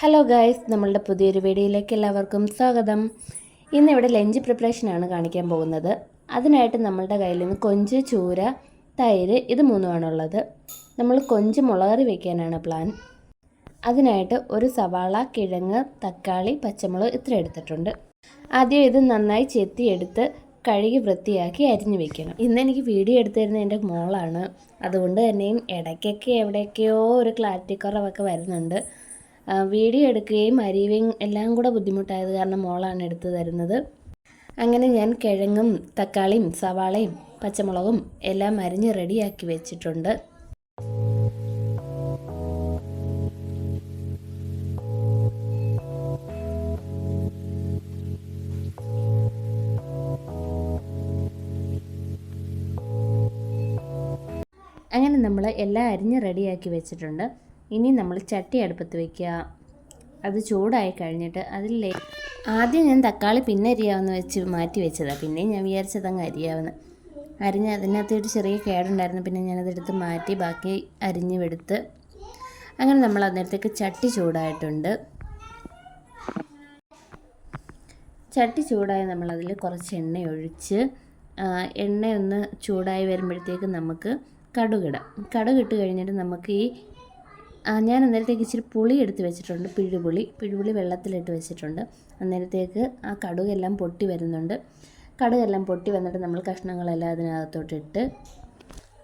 Hello guys നമ്മളുടെ പുതിയൊരു വീഡിയോയിലേക്ക് എല്ലാവർക്കും സ്വാഗതം. ഇന്ന് ഇവിടെ ലഞ്ച് പ്രിപ്പറേഷനാണ് കാണിക്കാൻ പോകുന്നത്. അതിനായിട്ട് നമ്മളുടെ കയ്യിൽ നിന്ന് കൊഞ്ച് ചൂര തൈര് ഇത് മൂന്നുമാണുള്ളത് നമ്മൾ കൊഞ്ച് മുളകറി വയ്ക്കാനാണ് പ്ലാൻ അതിനായിട്ട് ഒരു സവാള കിഴങ്ങ് തക്കാളി പച്ചമുളക് ഇത്ര എടുത്തിട്ടുണ്ട്. ആദ്യം ഇത് നന്നായി ചെത്തിയെടുത്ത് കഴുകി വൃത്തിയാക്കി അരിഞ്ഞു വെക്കണം. ഇന്ന് എനിക്ക് വീഡിയോ എടുത്തിരുന്നത് എന്റെ മോളാണ്. അതുകൊണ്ട് തന്നെയും ഇടയ്ക്കൊക്കെ എവിടെയൊക്കെയോ ഒരു ക്ലാരിറ്റി കുറവൊക്കെ വരുന്നുണ്ട്. വീഡിയോ എടുക്കുകയും അരിയുകയും എല്ലാം കൂടെ ബുദ്ധിമുട്ടായത് കാരണം മോളാണ് എടുത്തു തരുന്നത്. അങ്ങനെ ഞാൻ കിഴങ്ങും തക്കാളിയും സവാളയും പച്ചമുളകും എല്ലാം അരിഞ്ഞ് റെഡിയാക്കി വെച്ചിട്ടുണ്ട്. അങ്ങനെ നമ്മൾ എല്ലാം അരിഞ്ഞ് റെഡിയാക്കി വെച്ചിട്ടുണ്ട്. ഇനി നമ്മൾ ചട്ടി അടുപ്പത്ത് വയ്ക്കുക അത് ചൂടായി കഴിഞ്ഞിട്ട് അതിൽ ആദ്യം ഞാൻ തക്കാളി പിന്നെ അരിയാവുന്ന വെച്ച് മാറ്റി വെച്ചതാണ് പിന്നെ ഞാൻ വിചാരിച്ചത് അങ്ങ് അരിയാവുന്ന. അരിഞ്ഞ് അതിനകത്തൊരു ചെറിയ കേടുണ്ടായിരുന്നു. പിന്നെ ഞാനതെടുത്ത് മാറ്റി ബാക്കി അരിഞ്ഞ് എടുത്ത് അങ്ങനെ നമ്മൾ അന്നേരത്തേക്ക് ചട്ടി ചൂടായിട്ടുണ്ട്. ചട്ടി ചൂടായി നമ്മളതിൽ കുറച്ച് എണ്ണ ഒഴിച്ച് എണ്ണ ഒന്ന് ചൂടായി വരുമ്പോഴത്തേക്ക് നമുക്ക് കടുകിടാം കടുകിട്ട് കഴിഞ്ഞിട്ട് നമുക്ക് ഈ ഞാൻ അന്നേരത്തേക്ക് ഇച്ചിരി പുളി എടുത്ത് വെച്ചിട്ടുണ്ട്. പിഴുപുളി പിഴുപുളി വെള്ളത്തിലിട്ട് വെച്ചിട്ടുണ്ട്. അന്നേരത്തേക്ക് ആ കടുകെല്ലാം പൊട്ടി വരുന്നുണ്ട്. കടുകെല്ലാം പൊട്ടി വന്നിട്ട് നമ്മൾ കഷ്ണങ്ങളെല്ലാം അതിനകത്തോട്ടിട്ട്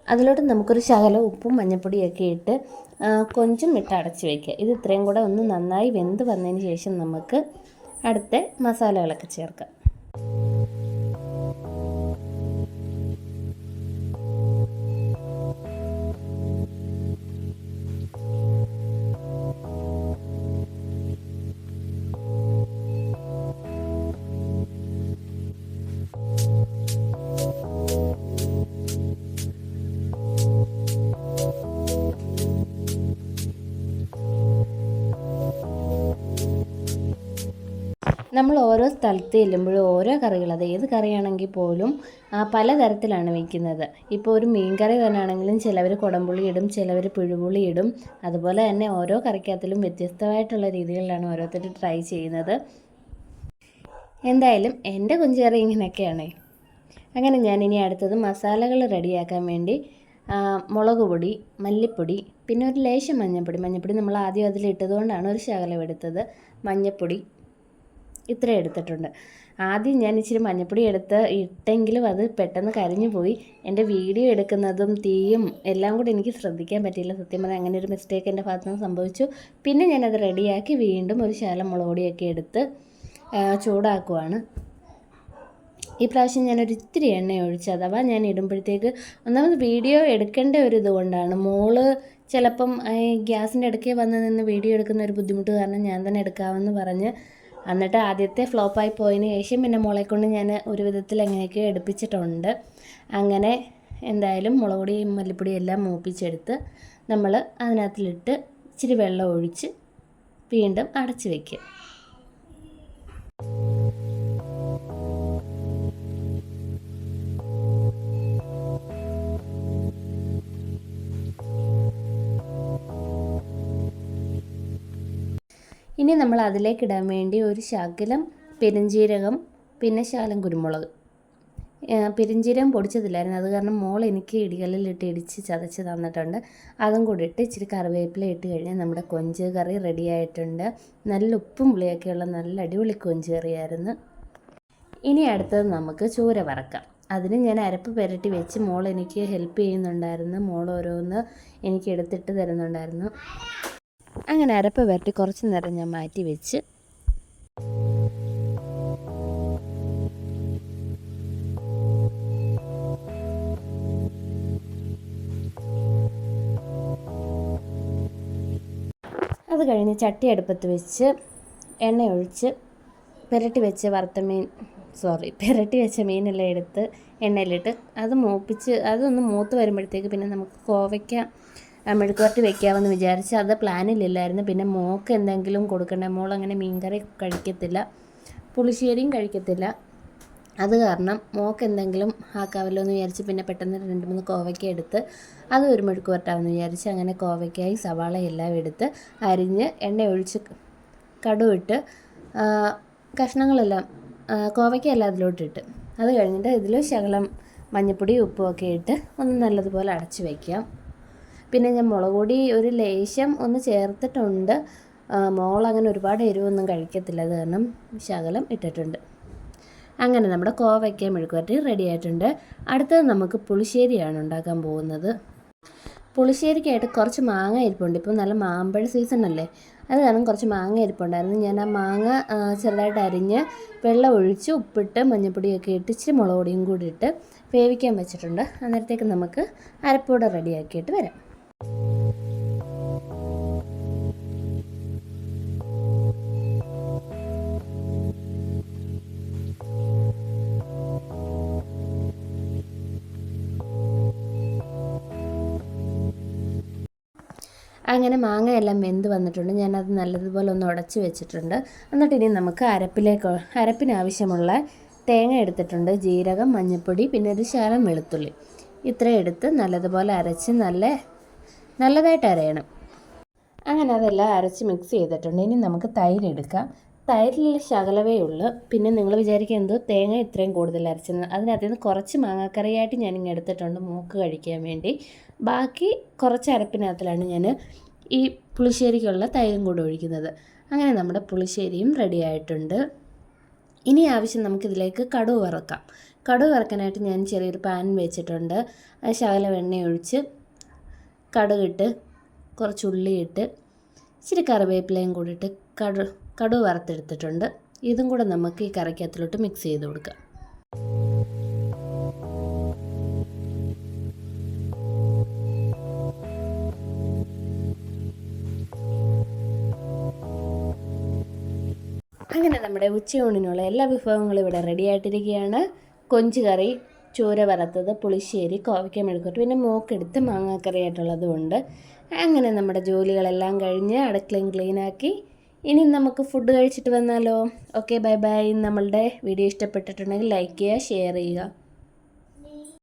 അതിലോട്ട് നമുക്കൊരു ശകലം ഉപ്പും മഞ്ഞൾപ്പൊടിയൊക്കെ ഇട്ട് കൊഞ്ചും ഇട്ട് അടച്ച് വയ്ക്കുക ഇത് ഇത്രയും കൂടെ ഒന്ന് നന്നായി വെന്ത് വന്നതിന് ശേഷം നമുക്ക് അടുത്ത മസാലകളൊക്കെ ചേർക്കാം. നമ്മൾ ഓരോ സ്ഥലത്ത് ചെല്ലുമ്പോഴും ഓരോ കറികൾ അത് ഏത് കറിയാണെങ്കിൽ പോലും പലതരത്തിലാണ് വയ്ക്കുന്നത് ഇപ്പോൾ ഒരു മീൻ കറി തന്നെ ആണെങ്കിലും ചിലവർ കുടംപുളി ഇടും ചിലവർ പുഴുപുളി ഇടും. അതുപോലെ തന്നെ ഓരോ കറിക്കകത്തിലും വ്യത്യസ്തമായിട്ടുള്ള രീതികളിലാണ് ഓരോരുത്തർ ട്രൈ ചെയ്യുന്നത്. എന്തായാലും എന്റെ കുഞ്ചേറി ഇങ്ങനെയൊക്കെയാണ്. അങ്ങനെ ഞാൻ ഇനി അടുത്തത് മസാലകൾ റെഡിയാക്കാൻ വേണ്ടി മുളക് പൊടി മല്ലിപ്പൊടി പിന്നെ ഒരു ലേശം മഞ്ഞൾപ്പൊടി. മഞ്ഞൾപ്പൊടി നമ്മൾ ആദ്യം അതിലിട്ടതുകൊണ്ടാണ് ഒരു ശകലം എടുത്തത്. മഞ്ഞൾപ്പൊടി ഇത്ര എടുത്തിട്ടുണ്ട്. ആദ്യം ഞാൻ ഇച്ചിരി മഞ്ഞപ്പൊടി എടുത്ത് ഇട്ടെങ്കിലും അത് പെട്ടെന്ന് കരിഞ്ഞു പോയി. എന്റെ വീഡിയോ എടുക്കുന്നതും തീയും എല്ലാം കൂടി എനിക്ക് ശ്രദ്ധിക്കാൻ പറ്റിയില്ല. സത്യം പറഞ്ഞാൽ അങ്ങനെ ഒരു മിസ്റ്റേക്ക് എന്റെ ഭാഗത്തു നിന്ന് സംഭവിച്ചു. പിന്നെ ഞാനത് റെഡിയാക്കി വീണ്ടും ഒരു ശകലം മുളക് പൊടിയൊക്കെ എടുത്ത് ചൂടാക്കുവാണ്. ഈ പ്രാവശ്യം ഞാനൊരു ഇത്തിരി എണ്ണ ഒഴിച്ച് അഥവാ ഞാൻ ഇടുമ്പോഴത്തേക്ക് ഒന്നാമത് വീഡിയോ എടുക്കേണ്ട ഒരു ഇതുകൊണ്ടാണ് മോൾ ചിലപ്പം ഗ്യാസിന്റെ ഇടയ്ക്ക് വന്ന് നിന്ന് വീഡിയോ എടുക്കുന്ന ഒരു ബുദ്ധിമുട്ട് കാരണം ഞാൻ തന്നെ എടുക്കാമെന്ന് പറഞ്ഞ് എന്നിട്ട് ആദ്യത്തെ ഫ്ലോപ്പായി പോയതിന് ശേഷം പിന്നെ മുളെ കൊണ്ട് ഞാൻ ഒരു വിധത്തിൽ എങ്ങനെയൊക്കെ എടുപ്പിച്ചിട്ടുണ്ട്. അങ്ങനെ എന്തായാലും മുളക് പൊടിയും മല്ലിപ്പൊടിയും എല്ലാം മൂപ്പിച്ചെടുത്ത് നമ്മൾ അതിനകത്തിലിട്ട് ഇച്ചിരി വെള്ളം ഒഴിച്ച് വീണ്ടും അടച്ച് വയ്ക്കുക ഇനി നമ്മൾ അതിലേക്ക് ഇടാൻ വേണ്ടി ഒരു ശകലം പെരുംജീരകം പിന്നെ ശകലം കുരുമുളക്. ഏ, പൊടിച്ചതില്ലായിരുന്നു. അത് കാരണം മോൾ എനിക്ക് ഇടികല്ലിലിട്ട് ഇടിച്ച് ചതച്ച് തന്നിട്ടുണ്ട്. അതും കൂടി ഇട്ട് ഇച്ചിരി കറിവേപ്പില ഇട്ട് കഴിഞ്ഞാൽ നമ്മുടെ കൊഞ്ച് കറി റെഡിയായിട്ടുണ്ട് നല്ല ഉപ്പും പുളിയൊക്കെയുള്ള നല്ല അടിപൊളി കൊഞ്ച് കറിയായിരുന്നു. ഇനി അടുത്തത് നമുക്ക് ചൂര വറക്കാം. അതിന് ഞാൻ അരപ്പ് പുരട്ടി വെച്ച് മോൾ എനിക്ക് ഹെൽപ്പ് ചെയ്യുന്നുണ്ടായിരുന്നു. മോൾ ഓരോന്ന് എനിക്ക് എടുത്തിട്ട് തരുന്നുണ്ടായിരുന്നു. അങ്ങനെ അരപ്പ് വരട്ടി കുറച്ച് നേരം ഞാൻ മാറ്റി വെച്ച്. അത് കഴിഞ്ഞ് ചട്ടി അടുപ്പത്ത് വെച്ച് എണ്ണ ഒഴിച്ച് പുരട്ടി വെച്ച് വറുത്ത മീൻ സോറി പുരട്ടി വെച്ച മീനെല്ലാം എടുത്ത് എണ്ണയിലിട്ട് അത് മൂപ്പിച്ച് അതൊന്ന് മൂത്ത് വരുമ്പോഴത്തേക്ക് പിന്നെ നമുക്ക് കോവയ്ക്ക മെഴുക്കുവരട്ടി വെക്കാമെന്ന് വിചാരിച്ച് അത് പ്ലാനിലില്ലായിരുന്നു പിന്നെ മോക്ക് എന്തെങ്കിലും കൊടുക്കണ്ടേ? മോൾ അങ്ങനെ മീൻകറി കഴിക്കത്തില്ല. പുളിശ്ശേരിയും കഴിക്കത്തില്ല. അത് കാരണം മോക്ക് എന്തെങ്കിലും ആക്കാമല്ലോ എന്ന് വിചാരിച്ച് പിന്നെ പെട്ടെന്ന് രണ്ട് മൂന്ന് കോവയ്ക്ക എടുത്ത് അത് ഒരു മെഴുക്ക് പുരട്ടാമെന്ന് വിചാരിച്ച് അങ്ങനെ കോവയ്ക്കായി സവാള എല്ലാം എടുത്ത് അരിഞ്ഞ് എണ്ണ ഒഴിച്ച് കടുവിട്ട് കഷ്ണങ്ങളെല്ലാം കോവയ്ക്കയെല്ലാം അതിലോട്ടിട്ട്. അത് കഴിഞ്ഞിട്ട് ഇതിൽ ശകലം മഞ്ഞപ്പൊടി ഉപ്പും ഒക്കെ ഇട്ട് ഒന്ന് നല്ലതുപോലെ അടച്ച് വയ്ക്കാം പിന്നെ ഞാൻ മുളക് പൊടി ഒരു ലേശം ഒന്ന് ചേർത്തിട്ടുണ്ട്. മോളങ്ങനെ ഒരുപാട് എരിവൊന്നും കഴിക്കത്തില്ല. അത് കാരണം ശകലം ഇട്ടിട്ടുണ്ട്. അങ്ങനെ നമ്മുടെ കോവയ്ക്ക മെഴുക്കുവരട്ടി റെഡി ആയിട്ടുണ്ട്. അടുത്തത് നമുക്ക് പുളിശ്ശേരിയാണ് ഉണ്ടാക്കാൻ പോകുന്നത്. പുളിശ്ശേരിക്കായിട്ട് കുറച്ച് മാങ്ങ ഇരിപ്പുണ്ട് ഇപ്പോൾ നല്ല മാമ്പഴ സീസൺ അല്ലേ? അത് കാരണം കുറച്ച് മാങ്ങ ഇരിപ്പുണ്ടായിരുന്നു ഞാൻ ആ മാങ്ങ ചെറുതായിട്ട് അരിഞ്ഞ് വെള്ളം ഒഴിച്ച് ഉപ്പിട്ട് മഞ്ഞൾപ്പൊടിയൊക്കെ ഇട്ട് ഇച്ചിരി മുളക് പൊടിയും കൂടി ഇട്ട് വേവിക്കാൻ വെച്ചിട്ടുണ്ട്. അന്നേരത്തേക്ക് നമുക്ക് അരപ്പൂടെ റെഡിയാക്കിയിട്ട് വരാം. അങ്ങനെ മാങ്ങയെല്ലാം വെന്ത് വന്നിട്ടുണ്ട്. ഞാനത് നല്ലതുപോലെ ഒന്ന് ഉടച്ച് വെച്ചിട്ടുണ്ട്. എന്നിട്ട് ഇനി നമുക്ക് അരപ്പിലേക്ക് അരപ്പിനാവശ്യമുള്ള തേങ്ങ എടുത്തിട്ടുണ്ട്. ജീരകം മഞ്ഞൾപ്പൊടി പിന്നെ ഒരു ശകലം വെളുത്തുള്ളി. ഇത്ര എടുത്ത് നല്ലതുപോലെ അരച്ച് നല്ല നല്ലതായിട്ട് അരയണം. അങ്ങനെ അതെല്ലാം അരച്ച് മിക്സ് ചെയ്തിട്ടുണ്ട്. ഇനി നമുക്ക് തൈര് എടുക്കാം. തൈരിൽ ശകലവേ ഉള്ളു. പിന്നെ നിങ്ങൾ വിചാരിക്കുക എന്തോ തേങ്ങ ഇത്രയും കൂടുതൽ അരച്ചെന്ന്. അതിനകത്ത് നിന്ന് കുറച്ച് മാങ്ങാക്കറിയായിട്ട് ഞാനിങ്ങനെ എടുത്തിട്ടുണ്ട് മൂക്ക് കഴിക്കാൻ വേണ്ടി. ബാക്കി കുറച്ച് അരപ്പിനകത്തിലാണ് ഞാൻ ഈ പുളിശ്ശേരിക്കുള്ള തൈരും കൂടെ ഒഴിക്കുന്നത്. അങ്ങനെ നമ്മുടെ പുളിശ്ശേരിയും റെഡി ആയിട്ടുണ്ട്. ഇനി ആവശ്യം നമുക്കിതിലേക്ക് കടുവ് വറക്കാം. കടുവ് വറക്കാനായിട്ട് ഞാൻ ചെറിയൊരു പാൻ വെച്ചിട്ടുണ്ട്. ശകലം എണ്ണ ഒഴിച്ച് കടുകിട്ട് കുറച്ച് ഉള്ളിയിട്ട് ഇച്ചിരി കറിവേപ്പിലയും കൂടിയിട്ട് കടു കടുവ് വറുത്തെടുത്തിട്ടുണ്ട്. ഇതും കൂടെ നമുക്ക് ഈ കറിക്കകത്തിലോട്ട് മിക്സ് ചെയ്ത് കൊടുക്കാം. അങ്ങനെ നമ്മുടെ ഉച്ചയൂണിനുള്ള എല്ലാ വിഭവങ്ങളും ഇവിടെ റെഡി ആയിട്ടിരിക്കുകയാണ് കൊഞ്ച് കറി ചൂര വറുത്തത് പുളിശ്ശേരി കോവയ്ക്ക മെഴുക്കുട്ട് പിന്നെ മൂക്കെടുത്ത് മാങ്ങാക്കറി ആയിട്ടുള്ളതും ഉണ്ട്. അങ്ങനെ നമ്മുടെ ജോലികളെല്ലാം കഴിഞ്ഞ് അടുക്കളയും ക്ലീനാക്കി. ഇനി നമുക്ക് ഫുഡ് കഴിച്ചിട്ട് വന്നാലോ? ഓക്കെ ബൈ ബൈ നമ്മളുടെ വീഡിയോ ഇഷ്ടപ്പെട്ടിട്ടുണ്ടെങ്കിൽ ലൈക്ക് ചെയ്യുക ഷെയർ ചെയ്യുക.